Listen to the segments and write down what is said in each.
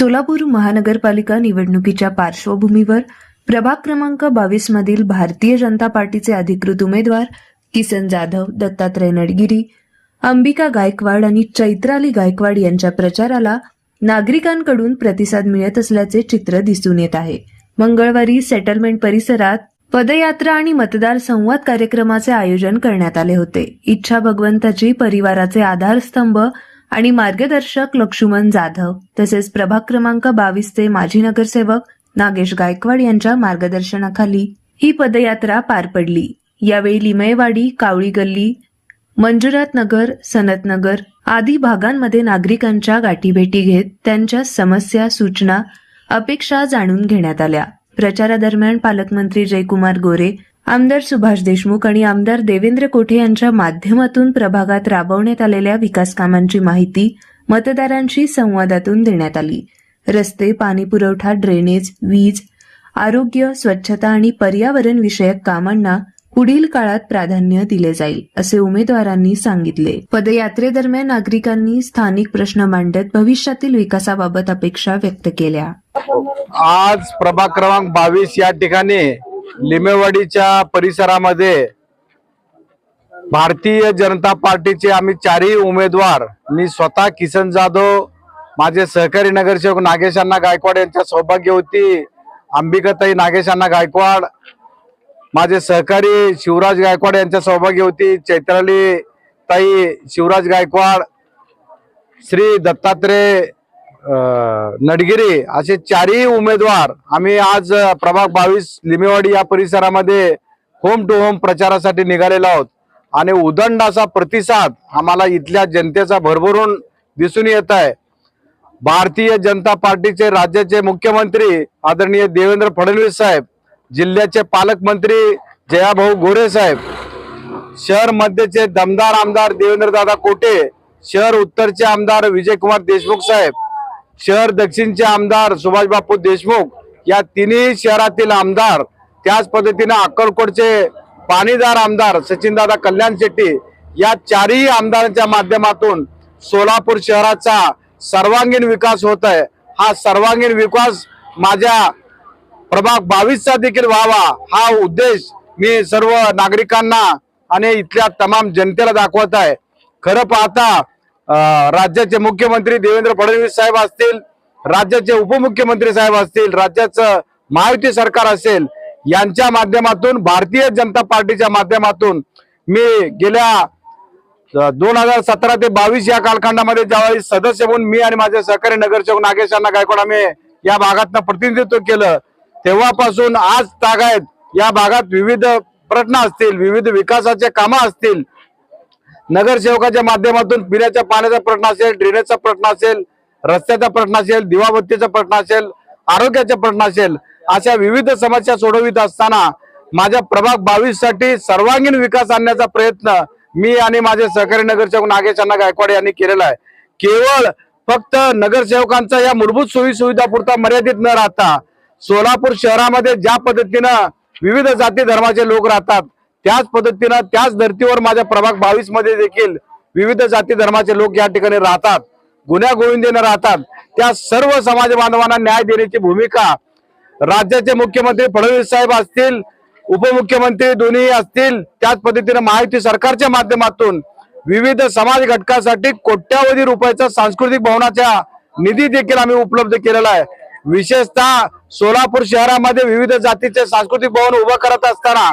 सोलापूर महानगरपालिका निवडणुकीच्या पार्श्वभूमीवर प्रभाग क्रमांक बावीस मधील भारतीय जनता पार्टीचे अधिकृत उमेदवार किसन जाधव दत्तात्रय नडगिरी अंबिका गायकवाड आणि चैत्राली गायकवाड यांच्या प्रचाराला नागरिकांकडून प्रतिसाद मिळत असल्याचे चित्र दिसून येत आहे. मंगळवारी सेटलमेंट परिसरात पदयात्रा आणि मतदार संवाद कार्यक्रमाचे आयोजन करण्यात आले होते. इच्छा भगवंताची परिवाराचे आधारस्तंभ आणि मार्गदर्शक लक्ष्मण जाधव तसेच प्रभाग क्रमांक बावीसचे माजी नगरसेवक नागेश गायकवाड यांच्या मार्गदर्शनाखाली ही पदयात्रा पार पडली. यावेळी लिमयवाडी कावळी गल्ली मंजुरात नगर सनतनगर आदी भागांमध्ये नागरिकांच्या गाठीभेटी घेत त्यांच्या समस्या सूचना अपेक्षा जाणून घेण्यात आल्या. प्रचारादरम्यान पालकमंत्री जयकुमार गोरे आमदार सुभाष देशमुख आणि आमदार देवेंद्र कोठे यांच्या माध्यमातून प्रभागात राबवण्यात आलेल्या विकास कामांची माहिती मतदारांशी संवादातून देण्यात आली. रस्ते पाणीपुरवठा ड्रेनेज वीज आरोग्य स्वच्छता आणि पर्यावरण विषयक कामांना पुढील काळात प्राधान्य दिले जाईल असे उमेदवारांनी सांगितले. पदयात्रेदरम्यान नागरिकांनी स्थानिक प्रश्न मांडत भविष्यातील विकासाबाबत अपेक्षा व्यक्त केल्या. आज प्रभाग क्रमांक बावीस या ठिकाणी लिमेवाडीच्या परिसरामध्ये भारतीय जनता पार्टीचे आम्ही चारही उमेदवार मी स्वतः किसन जाधव माझे सहकारी नगरसेवक नागेशांना गायकवाड यांच्या सौभाग्यवती अंबिकाताई नागेशांना गायकवाड माझे सहकारी शिवराज गायकवाड यांच्या सौभाग्यवती चैत्राली ताई शिवराज गायकवाड श्री दत्तात्रय नडगिरी असे चारही उमेदवार आम्ही आज प्रभाग बावीस लिमेवाडी या परिसरामध्ये होम टू होम प्रचारासाठी निघालेलो आहोत. आणि उदंड असा प्रतिसाद आम्हाला इथल्या जनतेचा भरभरून दिसून येत आहे. भारतीय जनता पार्टीचे राज्याचे मुख्यमंत्री आदरणीय देवेंद्र फडणवीस साहेब जिल्ह्याचे पालकमंत्री जयाभाऊ गोरे साहेब शहर मध्यचे दमदार आमदार देवेंद्र दादा कोटे शहर उत्तरचे आमदार विजयकुमार देशमुख साहेब शहर दक्षिणचे आमदार सुभाषबापू देशमुख या तिन्ही शहरातील आमदार त्याच पद्धतीने अक्कलकोटचे पाणीदार आमदार सचिनदादा कल्याण शेट्टी या चारही आमदारांच्या माध्यमातून सोलापूर शहराचा सर्वांगीण विकास होत आहे. हा सर्वांगीण विकास माझ्या प्रभाग बावीसचा देखील व्हावा हा उद्देश मी सर्व नागरिकांना आणि इथल्या तमाम जनतेला दाखवत आहे. खरं पाहता राज्याचे मुख्यमंत्री देवेंद्र फडणवीस साहेब असतील राज्याचे उपमुख्यमंत्री साहेब असतील राज्याचं महायुती सरकार असेल यांच्या माध्यमातून भारतीय जनता पार्टीच्या माध्यमातून मी गेल्या दोन हजार सतरा ते बावीस या कालखंडामध्ये ज्यावेळी सदस्य म्हणून मी आणि माझे सहकारी नगरसेवक नागेश अण्णा गायकवाड आम्ही या भागातनं प्रतिनिधित्व केलं तेव्हापासून आज तागायत या भागात विविध प्रश्न असतील विविध विकासाचे कामं असतील नगरसेवकाच्या माध्यमातून पिण्याच्या पाण्याचा प्रश्न असेल ड्रेनेजचा प्रश्न असेल रस्त्याचा प्रश्न असेल दिवाबत्तीचा प्रश्न असेल आरोग्याचा प्रश्न असेल अशा विविध समस्या सोडवित असताना माझ्या प्रभाग बावीससाठी सर्वांगीण विकास आणण्याचा प्रयत्न मी आणि माझे सहकारी नगरसेवक नागेश अण्णा गायकवाड यांनी केलेला आहे. केवळ फक्त नगरसेवकांचा या मूलभूत सोयी सुविधा पुरता मर्यादित न राहता सोलापूर शहरामध्ये ज्या पद्धतीनं विविध जाती धर्माचे लोक राहतात त्याच पद्धतीनं त्याच धर्तीवर माझ्या प्रभाग बावीसमध्ये देखील विविध जाती धर्माचे लोक या ठिकाणी राहतात गुन्ह्या गोविंदीनं राहतात. त्या सर्व समाज बांधवांना न्याय देण्याची भूमिका राज्याचे मुख्यमंत्री फडणवीस साहेब असतील उपमुख्यमंत्री दोन्ही असतील त्याच पद्धतीने महायुती सरकारच्या माध्यमातून विविध समाज घटकासाठी कोट्यावधी रुपयाचा सांस्कृतिक भवनाच्या निधी देखील आम्ही उपलब्ध केलेला आहे. विशेषतः सोलापूर शहरामध्ये विविध जातीचे सांस्कृतिक भवन उभं करत असताना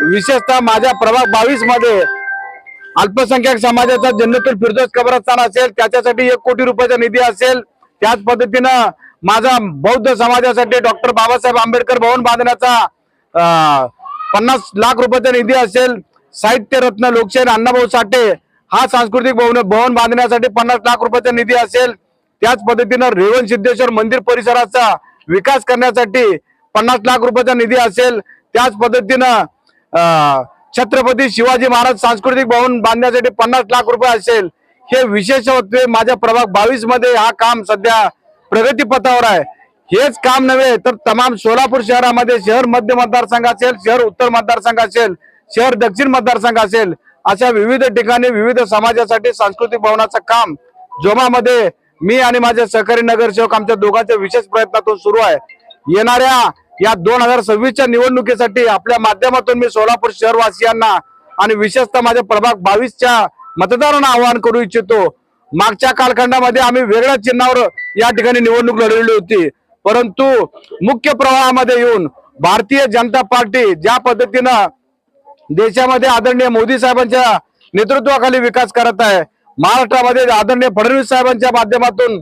विशेषतः माझ्या प्रभाग बावीसमध्ये अल्पसंख्याक समाजाचा जन्मतूर फिरदोस कब्रस्तान असेल त्याच्यासाठी एक कोटी रुपयाचा निधी असेल. त्याच पद्धतीनं माझा बौद्ध समाजासाठी डॉक्टर बाबासाहेब आंबेडकर भवन बांधण्याचा पन्नास लाख रुपयाचा निधी असेल. साहित्य रत्न अण्णाभाऊ साठे हा सांस्कृतिक भवन भवन बांधण्यासाठी पन्नास लाख रुपयाचा निधी असेल. त्याच पद्धतीनं रेवण सिद्धेश्वर मंदिर परिसराचा विकास करण्यासाठी पन्नास लाख रुपयाचा निधी असेल. त्याच पद्धतीनं छत्रपती शिवाजी महाराज सांस्कृतिक भवन बांधण्यासाठी पन्नास लाख रुपये असेल. हे विशेष होते माझ्या प्रभाग बावीसमध्ये हा काम सध्या प्रगतीपथावर आहे. हेच काम नव्हे तर तमाम सोलापूर शहरामध्ये शहर मध्य मतदारसंघ असेल शहर उत्तर मतदारसंघ असेल शहर दक्षिण मतदारसंघ असेल अशा विविध ठिकाणी विविध समाजासाठी सांस्कृतिक भवनाचं काम जोमामध्ये मी आणि माझे सहकारी नगरसेवक आमच्या दोघांच्या विशेष प्रयत्नातून सुरू आहे. येणाऱ्या या दोन हजार सव्वीसच्या निवडणुकीसाठी आपल्या माध्यमातून मी सोलापूर शहरवासियांना आणि विशेषतः माझ्या प्रभाग बावीसच्या मतदारांना आवाहन करू इच्छितो. मागच्या कालखंडामध्ये आम्ही वेगळ्या चिन्हावर या ठिकाणी निवडणूक लढवली होती. परंतु मुख्य प्रवाहामध्ये येऊन भारतीय जनता पार्टी ज्या पद्धतीनं देशामध्ये आदरणीय मोदी साहेबांच्या नेतृत्वाखाली विकास करत आहे महाराष्ट्रामध्ये आदरणीय फडणवीस साहेबांच्या माध्यमातून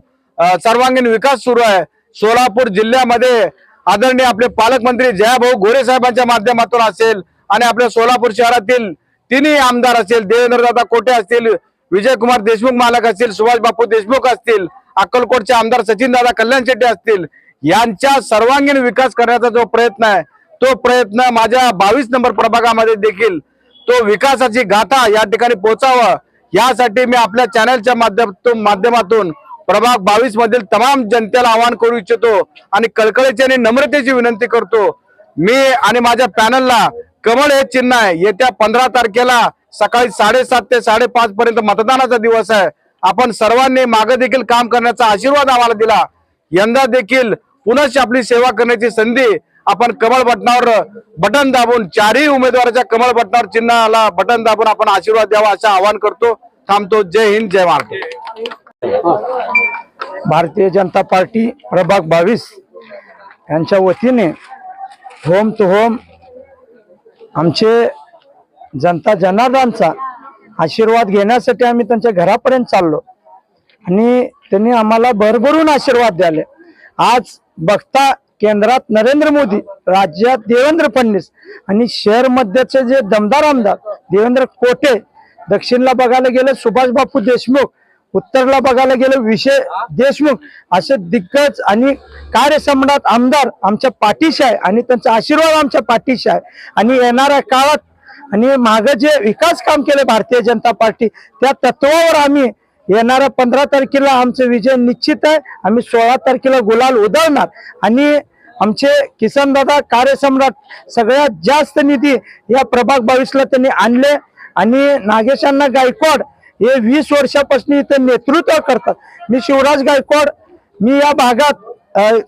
सर्वांगीण विकास सुरू आहे. सोलापूर जिल्ह्यामध्ये आदरणीय आपले पालकमंत्री जयाभाऊ गोरे साहेबांच्या माध्यमातून असेल आणि आपल्या सोलापूर शहरातील तिन्ही आमदार असेल देवेंद्रदादा कोटे असतील विजयकुमार देशमुख मालक असतील सुभाष बापू देशमुख असतील अक्कलकोटचे आमदार सचिन दादा कल्याण शेट्टी असतील यांच्या सर्वांगीण विकास करण्याचा जो प्रयत्न आहे तो प्रयत्न माझ्या बावीस नंबर प्रभागामध्ये देखील तो विकासाची गाथा या ठिकाणी पोहोचावा यासाठी मी आपल्या चॅनलच्या माध्यमातून माध्यमातून प्रभाग बावीस मधील तमाम जनतेला आवाहन करू इच्छितो आणि कळकळीची आणि नम्रतेची विनंती करतो. मी आणि माझ्या पॅनलला कमळ हे चिन्ह आहे. येत्या पंधरा तारखेला सकाळी साडेसात ते साडेपाच पर्यंत मतदानाचा दिवस आहे. आपण सर्वांनी मागे देखील काम करण्याचा आशीर्वाद आम्हाला दिला. यंदा देखील पुनश्च आपली सेवा करण्याची संधी आपण कमळ बटनावर बटन दाबून चारही उमेदवाराच्या कमळ बटनावर चिन्हाला बटन दाबून आपण आशीर्वाद द्यावा असं आवाहन करतो. थांबतो. जय हिंद जय महाराष्ट्र. भारतीय जनता पार्टी प्रभाग बावीस यांच्या वतीने होम टू होम आमचे जनता जनार्दनचा आशीर्वाद घेण्यासाठी आम्ही त्यांच्या घरापर्यंत चाललो. आणि त्यांनी आम्हाला भरभरून आशीर्वाद द्याले. आज बघता केंद्रात नरेंद्र मोदी राज्यात देवेंद्र फडणवीस आणि शहर मध्यचे जे दमदार आमदार देवेंद्र कोटे दक्षिणला बघायला गेले सुभाष बापू देशमुख उत्तरला बघायला गेलं विषय देशमुख असे दिग्गज आणि कार्यसम्राट आमदार आमच्या पाठीशी आहे आणि त्यांचा आशीर्वाद आमच्या पाठीशी आहे. आणि येणाऱ्या काळात आणि माग जे विकास काम केले भारतीय जनता पार्टी त्या तत्वावर आम्ही येणाऱ्या पंधरा तारखेला आमचे विजय निश्चित आहे. आम्ही सोळा तारखेला गुलाल उधळणार. आणि आमचे किसन दादा कार्यसम्राट सगळ्यात जास्त निधी या प्रभाग बावीसला त्यांनी आणले. आणि नागेशांना गायकवाड हे वीस वर्षापासून इथं नेतृत्व करतात. मी शिवराज गायकवाड मी या भागात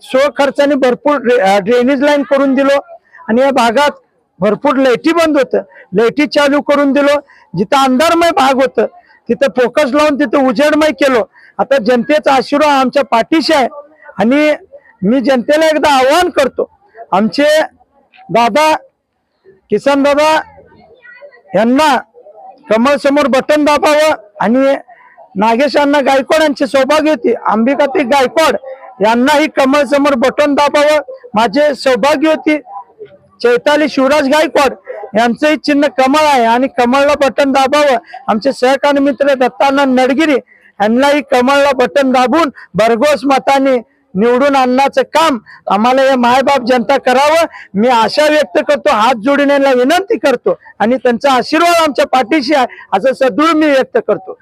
स्वखर्चाने खर्चाने भरपूर ड्रे- ड्रेनेज लाईन करून दिलो आणि या भागात भरपूर लाईटी बंद होतं. लाईटी चालू करून दिलो. जिथं अंधारमय भाग होतं तिथं फोकस लावून तिथं उजेडमय केलो. आता जनतेचा आशीर्वाद आमच्या पाठीशी आहे आणि मी जनतेला एकदा आवाहन करतो. आमचे दादा किसन दादा यांना कमळ समोर बटन दाबावं आणि नागेशांना गायकवाड यांची सौभाग्य होती. अंबिकाती गायकवाड यांनाही कमळ समोर बटन दाबावं. माझे सौभाग्य होती. चैताली शिवराज गायकवाड यांचंही चिन्ह कमळ आहे आणि कमळला बटन दाबावं. आमचे सहकारी मित्र दत्तानंद नडगिरी यांनाही कमळला बटन दाबून भरघोस मताने निवडून आणण्याचं काम आम्हाला हे मायबाप जनता करावं. मी आशा व्यक्त करतो हात जोडून विनंती करतो आणि त्यांचा आशीर्वाद आमच्या पाठीशी आहे असं सदृढ मी व्यक्त करतो.